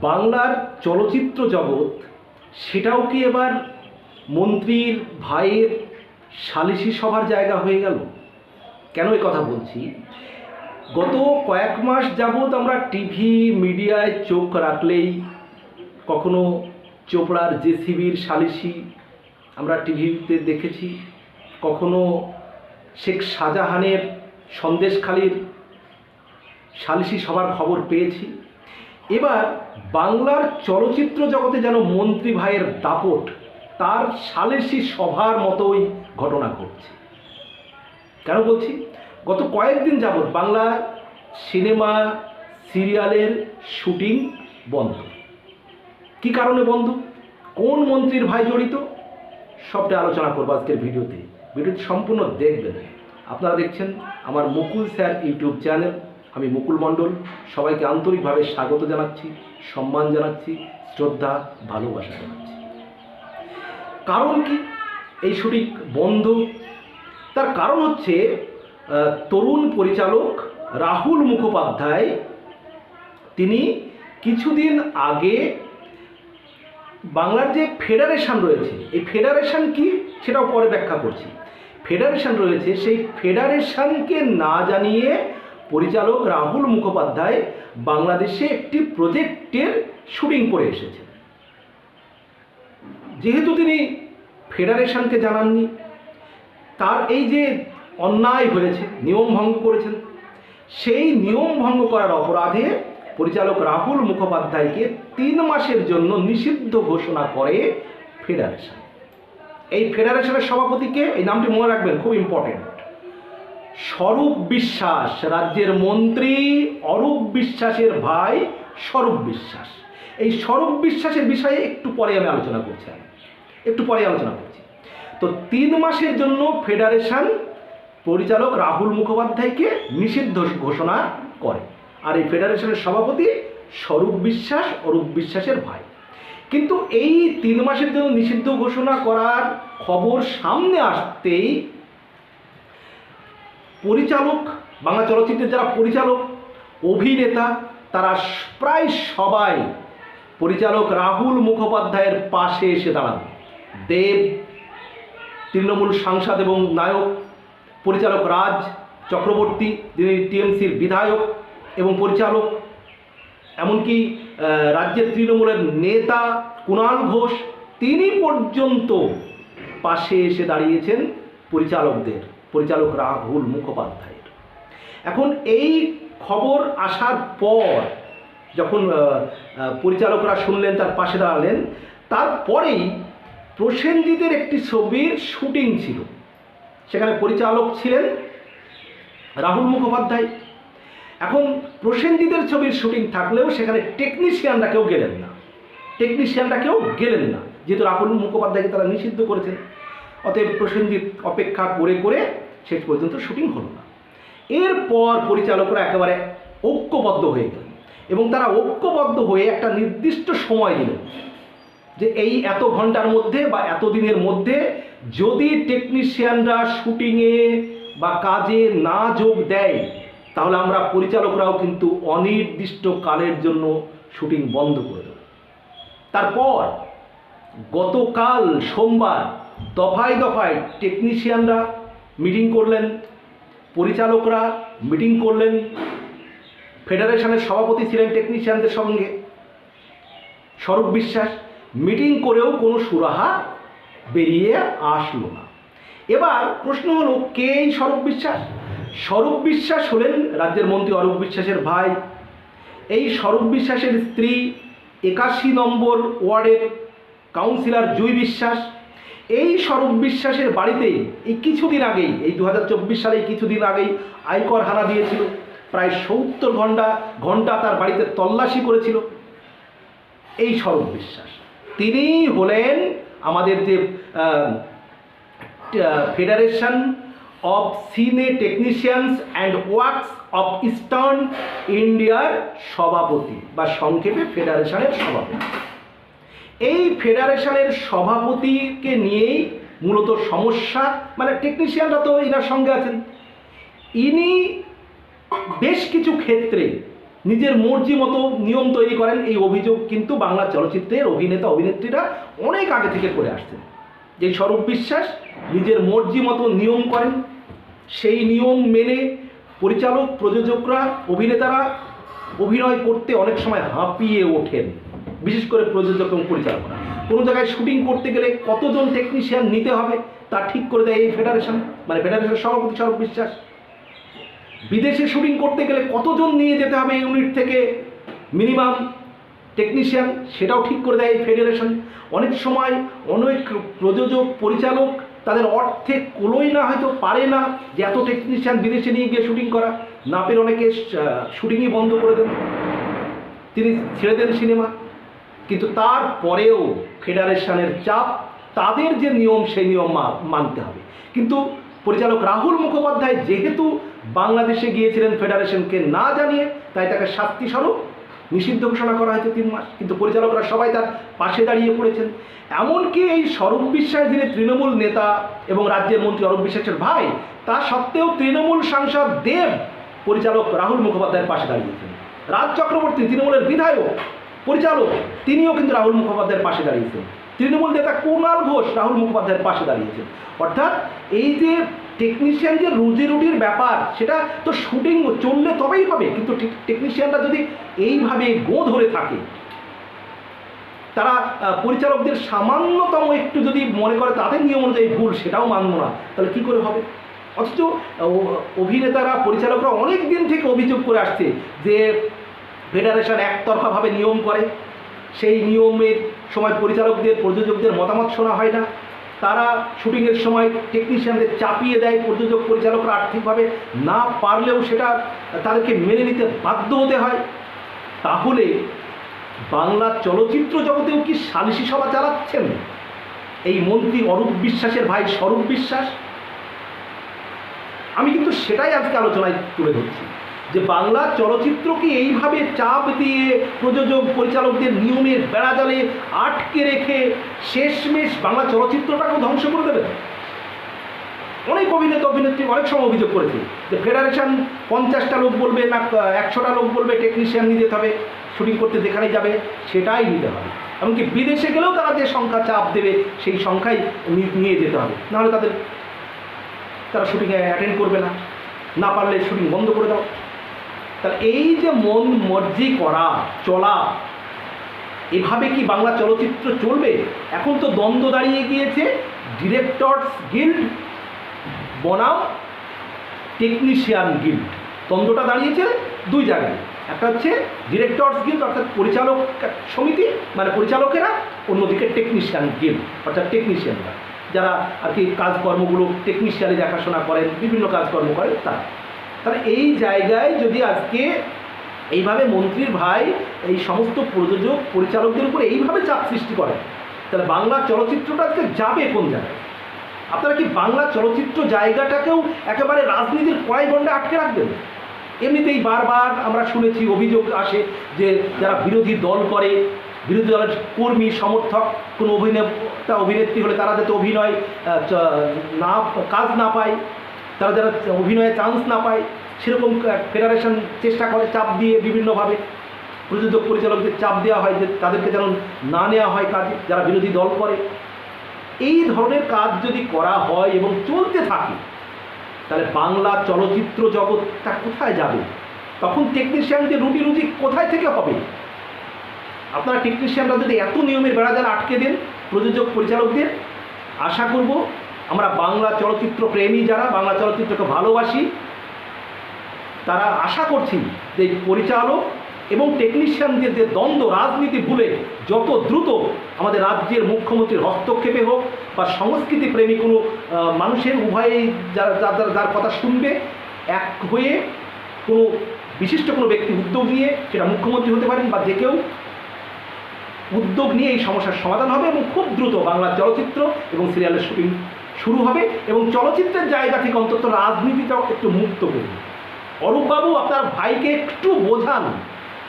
বাংলার চলচ্চিত্র জগৎ, সেটাও কি এবার মন্ত্রীর ভাইয়ের সালিশি সভার জায়গা হয়ে গেল? কেন এই কথা বলছি? গত কয়েক মাস যাবৎ আমরা টিভি, মিডিয়ায় চোখ রাখলেই কখনো চোপড়ার জেসিবির সালিশি আমরা টিভিতে দেখেছি, কখনো শেখ শাহজাহানের সন্দেশখালির সালিশি সভার খবর পেয়েছি। এবার বাংলার চলচ্চিত্র জগতে যেন মন্ত্রী ভাইয়ের দাপট, তার সালিশি সভার মতোই ঘটনা ঘটছে। কেন বলছি? গত কয়েকদিন যাবৎ বাংলা সিনেমা সিরিয়ালের শুটিং বন্ধ। কি কারণে বন্ধ? কোন মন্ত্রীর ভাই জড়িত? সবটা আলোচনা করব আজকের ভিডিওতে। ভিডিওটি সম্পূর্ণ দেখবেন। আপনারা দেখছেন আমার মুকুল স্যার ইউটিউব চ্যানেল। আমি মুকুল মণ্ডল, সবাইকে আন্তরিকভাবে স্বাগত জানাচ্ছি, সম্মান জানাচ্ছি, শ্রদ্ধা, ভালোবাসা জানাচ্ছি। কারণ কি? এই শুটিং বন্ধ। তার কারণ হচ্ছে তরুণ পরিচালক রাহুল মুখোপাধ্যায়, তিনি কিছুদিন আগে বাংলার যে ফেডারেশন রয়েছে, এই ফেডারেশন কি? সেটাও পরে ব্যাখ্যা করছি। ফেডারেশন রয়েছে, সেই ফেডারেশনকে না জানিয়ে পরিচালক রাহুল মুখোপাধ্যায় বাংলাদেশে একটি প্রজেক্টের শুটিং করে এসেছেন। যেহেতু তিনি ফেডারেশনকে জানাননি, তার এই যে অন্যায় হয়েছে, নিয়ম ভঙ্গ করেছেন, সেই নিয়ম ভঙ্গ করার অপরাধে পরিচালক রাহুল মুখোপাধ্যায়কে তিন মাসের জন্য নিষিদ্ধ ঘোষণা করে ফেডারেশন। এই ফেডারেশনের সভাপতিকে, এই নামটি মনে রাখবেন, খুব ইম্পর্টেন্ট স্বরূপ বিশ্বাস। রাজ্যের মন্ত্রী অরূপ বিশ্বাসের ভাই স্বরূপ বিশ্বাস। এই স্বরূপ বিশ্বাসের বিষয়ে একটু পরে আমি আলোচনা করছি আমি। একটু পরে আলোচনা করছি। তো তিন মাসের জন্য ফেডারেশন পরিচালক রাহুল মুখোপাধ্যায়কে নিষিদ্ধ ঘোষণা করে। আর এই ফেডারেশনের সভাপতি স্বরূপ বিশ্বাস, অরূপ বিশ্বাসের ভাই। কিন্তু এই তিন মাসের জন্য নিষিদ্ধ ঘোষণা করার খবর সামনে আসতেই পরিচালক, বাংলা চলচ্চিত্রের যারা পরিচালক, অভিনেতা, তারা প্রায় সবাই পরিচালক রাহুল মুখোপাধ্যায়ের পাশে এসে দাঁড়ান। দেব, তৃণমূল সাংসদ এবং নায়ক, পরিচালক রাজ চক্রবর্তী, যিনি টিএমসির বিধায়ক এবং পরিচালক, এমনকি রাজ্যের তৃণমূলের নেতা কুণাল ঘোষ, তিনি পর্যন্ত পাশে এসে দাঁড়িয়েছেন পরিচালকদের। পরিচালক রাহুল মুখোপাধ্যায়ের। এখন এই খবর আসার পর যখন পরিচালকরা শুনলেন, তার পাশে দাঁড়ালেন, তারপরেই প্রসেনজিতের একটি ছবির শুটিং ছিল। সেখানে পরিচালক ছিলেন রাহুল মুখোপাধ্যায়। এখন প্রসেনজিতের ছবির শুটিং থাকলেও সেখানে টেকনিশিয়ানরা কেউ গেলেন না। টেকনিশিয়ানরা কেউ গেলেন না। যেহেতু রাহুল মুখোপাধ্যায়কে তারা নিষিদ্ধ করেছেন। অতএব প্রসেনজিৎ অপেক্ষা করে করে শেষ পর্যন্ত শুটিং হলো না। এরপর পরিচালকরা একেবারে ঐক্যবদ্ধ হয়ে গেল এবং তারা ঐক্যবদ্ধ হয়ে একটা নির্দিষ্ট সময় দিলেন যে এই এত ঘণ্টার মধ্যে বা এত দিনের মধ্যে যদি টেকনিশিয়ানরা শুটিংয়ে বা কাজে না যোগ দেয়, তাহলে আমরা পরিচালকরাও কিন্তু অনির্দিষ্ট কালের জন্য শুটিং বন্ধ করে দেব। তারপর গতকাল সোমবার দফায় দফায় টেকনিশিয়ানরা মিটিং করলেন, পরিচালকরা মিটিং করলেন, ফেডারেশনের সভাপতি ছিলেন টেকনিশিয়ানদের সঙ্গে। স্বরূপ বিশ্বাস, মিটিং করেও কোনো সুরাহা বেরিয়ে আসলো না। এবার প্রশ্ন হলো, কে এই স্বরূপ বিশ্বাস? স্বরূপ বিশ্বাস হলেন রাজ্যের মন্ত্রী অরূপ বিশ্বাসের ভাই। এই স্বরূপ বিশ্বাসের স্ত্রী একাশি নম্বর ওয়ার্ডের কাউন্সিলর জুই বিশ্বাস। এই স্বরূপ বিশ্বাসের বাড়িতে এই কিছুদিন আগেই, এই দু হাজার চব্বিশ সালে কিছুদিন আগেই আয়কর হানা দিয়েছিল। প্রায় সত্তর ঘণ্টা ঘণ্টা তার বাড়িতে তল্লাশি করেছিল। এই স্বরূপ বিশ্বাস। তিনি হলেন আমাদের যে federation of cine technicians and works of eastern ইন্ডিয়ার সভাপতি বা সংক্ষেপে ফেডারেশনের সভাপতি। এই ফেডারেশনের সভাপতিকে নিয়েই মূলত সমস্যা মানে টেকনিশিয়ানরা তো এনার সঙ্গে আছেন। ইনি বেশ কিছু ক্ষেত্রে নিজের মর্জি মতো নিয়ম তৈরি করেন এই অভিযোগ, কিন্তু বাংলা চলচ্চিত্রের অভিনেতা, অভিনেত্রীরা অনেক আগে থেকে করে আসছেন। যে স্বরূপ বিশ্বাস নিজের মর্জি মতো নিয়ম করেন, সেই নিয়ম মেনে পরিচালক, প্রযোজকরা, অভিনেতারা অভিনয় করতে অনেক সময় হাঁপিয়ে ওঠেন। বিশেষ করে প্রযোজক এবং পরিচালকরা। কোনো জায়গায় শুটিং করতে গেলে কতজন টেকনিশিয়ান নিতে হবে তা ঠিক করে দেয় এই ফেডারেশন মানে ফেডারেশনের সভাপতি স্বরূপ বিশ্বাস। বিদেশে শুটিং করতে গেলে কতজন নিয়ে যেতে হবে ইউনিট থেকে মিনিমাম টেকনিশিয়ান সেটাও ঠিক করে দেয় এই ফেডারেশন অনেক সময় অনেক প্রযোজক, পরিচালক তাদের অর্থে কুলোই না, হয়তো পারে না যে এত টেকনিশিয়ান বিদেশে নিয়ে গিয়ে শুটিং করা। না পেরে অনেকে শুটিংই বন্ধ করে দেন। তিনি ছেড়ে দেন সিনেমা। কিন্তু তারপরেও ফেডারেশনের চাপ, তাদের যে নিয়ম, সেই নিয়ম মানতে হবে। কিন্তু পরিচালক রাহুল মুখোপাধ্যায় যেহেতু বাংলাদেশে গিয়েছিলেন ফেডারেশনকে না জানিয়ে, তাই তাকে শাস্তি স্বরূপ নিষিদ্ধ ঘোষণা করা হয়েছে তিন মাস। কিন্তু পরিচালকরা সবাই তার পাশে দাঁড়িয়ে পড়েছেন। এমনকি এই স্বরূপ বিশ্বাস যিনি তৃণমূল নেতা এবং রাজ্যের মন্ত্রী অরূপ বিশ্বাসের ভাই, তা সত্ত্বেও তৃণমূল সাংসদ দেব পরিচালক রাহুল মুখোপাধ্যায়ের পাশে দাঁড়িয়েছেন। রাজ চক্রবর্তী, তৃণমূলের বিধায়ক পরিচালক, তিনিও কিন্তু রাহুল মুখোপাধ্যায়ের পাশে দাঁড়িয়েছেন তৃণমূল নেতা কুণাল ঘোষ রাহুল মুখোপাধ্যায়ের পাশে দাঁড়িয়েছেন অর্থাৎ এই যে টেকনিশিয়ান যে রুজি রুটির ব্যাপার, সেটা তো শুটিং চললে তবেই হবে, কিন্তু টেকনিশিয়ানরা যদি এইভাবে গো ধরে থাকে, তারা পরিচালকদের সামান্যতম একটু যদি মনে করে তাদের নিয়ম অনুযায়ী ভুল, সেটাও মানব না, তাহলে কী করে হবে? অথচ অভিনেতারা, পরিচালকরা অনেক দিন থেকে অভিযোগ করে আসছে যে ফেডারেশন একতরফাভাবে নিয়ম করে। সেই নিয়মের সময় পরিচালকদের, প্রযোজকদের মতামত শোনা হয় না। তারা শুটিংয়ের সময় টেকনিশিয়ানদের চাপিয়ে দেয়, প্রযোজক পরিচালকরা আর্থিকভাবে না পারলেও সেটা তাদেরকে মেনে নিতে বাধ্য হতে হয়। তাহলে বাংলা চলচ্চিত্র জগতেও কি সালিশি সভা চালাচ্ছেন? এই মন্ত্রী অরূপ বিশ্বাসের ভাই স্বরূপ বিশ্বাস? আমি কিন্তু সেটাই আজকে আলোচনায় তুলে ধরছি। যে বাংলা চলচ্চিত্রকে এইভাবে চাপ দিয়ে প্রযোজক পরিচালকদের নিয়মের বেড়া বেড়াজালে আটকে রেখে শেষমেশ বাংলা চলচ্চিত্রটাকেও ধ্বংস করে দেবে? অনেক অভিনেতা, অভিনেত্রী অনেক সময় অভিযোগ করেছে যে ফেডারেশন পঞ্চাশটা লোক বলবে না, একশোটা লোক বলবে টেকনিশিয়ান নিয়ে যেতে হবে শুটিং করতে যেখানে যাবে, সেটাই নিতে হবে। এমনকি বিদেশে গেলেও তারা যে সংখ্যা চাপ দেবে, সেই সংখ্যাই নিয়ে যেতে হবে। নাহলে তাদের, তারা শুটিংয়ে অ্যাটেন্ড করবে না। না পারলে শুটিং বন্ধ করে দাও তাহলে এই যে মন মর্জি করা, চলা, এভাবে কি বাংলা চলচ্চিত্র চলবে? এখন তো দ্বন্দ্ব দাঁড়িয়ে গিয়েছে। ডিরেক্টরস গিল্ড বনাম টেকনিশিয়ান গিল্ড দ্বন্দ্বটা দাঁড়িয়েছে দুই জায়গায়। একটা হচ্ছে ডিরেক্টরস গিল্ড অর্থাৎ পরিচালক সমিতি মানে পরিচালকেরা, অন্যদিকে টেকনিশিয়ান গিল্ড অর্থাৎ টেকনিশিয়ানরা যারা আর কি কাজকর্মগুলো টেকনিশিয়ানে দেখাশোনা করেন, বিভিন্ন কাজকর্ম করেন তারা। তাহলে এই জায়গায় যদি আজকে এইভাবে মন্ত্রীর ভাই, এই সমস্ত প্রযোজক, পরিচালকদের উপরে এইভাবে চাপ সৃষ্টি করে, তাহলে বাংলা চলচ্চিত্রটা আজকে যাবে কোন জায়গায়? আপনারা কি বাংলা চলচ্চিত্র জায়গাটাকেও একেবারে রাজনীতির কড়াই গণ্ডে আটকে রাখবেন? এমনিতেই বারবার আমরা শুনেছি, অভিযোগ আসে যে যারা বিরোধী দল করে, বিরোধী দলের কর্মী, সমর্থক, কোনো অভিনেতা, অভিনেত্রী হলে তারা যাতে অভিনয় না, কাজ না পায়। তারা যারা অভিনয়ে চান্স না পায়, সেরকম ফেডারেশন চেষ্টা করে চাপ দিয়ে বিভিন্নভাবে প্রযোজক পরিচালকদের চাপ দেওয়া হয় যে তাদেরকে যেন না নেওয়া হয় কাজে, যারা বিরোধী দল করে। এই ধরনের কাজ যদি করা হয় এবং চলতে থাকে, তাহলে বাংলা চলচ্চিত্র জগৎটা কোথায় যাবে? তখন টেকনিশিয়ানদের রুটি রুটি কোথায় থেকে হবে? আপনারা টেকনিশিয়ানরা যদি এত নিয়মের বেড়াজাল আটকে দেন প্রযোজক পরিচালকদের আশা করব আমরা বাংলা চলচ্চিত্র প্রেমী যারা, বাংলা চলচ্চিত্রকে ভালোবাসি, তারা আশা করছি যে পরিচালক এবং টেকনিশিয়ানদের যে দ্বন্দ্ব, রাজনীতি ভুলে যত দ্রুত আমাদের রাজ্যের মুখ্যমন্ত্রীর হস্তক্ষেপে হোক বা সংস্কৃতি প্রেমী কোনো মানুষের উভয়েই যারা, যার, যার- কথা শুনবে, এক হয়ে কোনো বিশিষ্ট কোনো ব্যক্তি উদ্যোগ নিয়ে সেটা মুখ্যমন্ত্রী হতে পারেন বা যে কেউ উদ্যোগ নিয়ে এই সমস্যার সমাধান হবে এবং খুব দ্রুত বাংলা চলচ্চিত্র এবং সিরিয়ালের শুটিং শুরু হবে এবং চলচ্চিত্রের জায়গা থেকে অন্তত রাজনীতিটাও একটু মুক্ত করবে অরূপবাবু, আপনার ভাইকে একটু বোঝান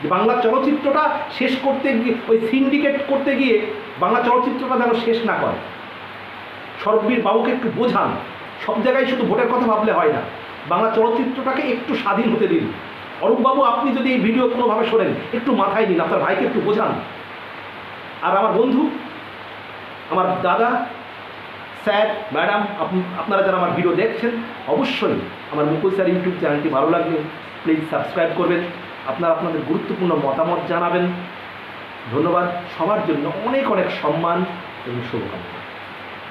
যে বাংলা চলচ্চিত্রটা শেষ করতে গিয়ে, ওই সিন্ডিকেট করতে গিয়ে বাংলা চলচ্চিত্রটা যেন শেষ না করে। সরবীর বাবুকে একটু বোঝান। সব জায়গায় শুধু ভোটের কথা ভাবলে হয় না। বাংলা চলচ্চিত্রটাকে একটু স্বাধীন হতে দিন। অরূপবাবু, আপনি যদি এই ভিডিও কোনোভাবে শোনেন, একটু মাথায় নিন, আপনার ভাইকে একটু বোঝান। আর আমার বন্ধু, আমার দাদা স্যার, ম্যাডাম আপ- আপনারা যারা আমার ভিডিও দেখছেন, অবশ্যই আমার মুকুল স্যার ইউটিউব চ্যানেলটি ভালো লাগবে প্লিজ সাবস্ক্রাইব করবেন। আপনারা আপনাদের গুরুত্বপূর্ণ মতামত জানাবেন। ধন্যবাদ। সবার জন্য অনেক অনেক সম্মান এবং শুভকামনা।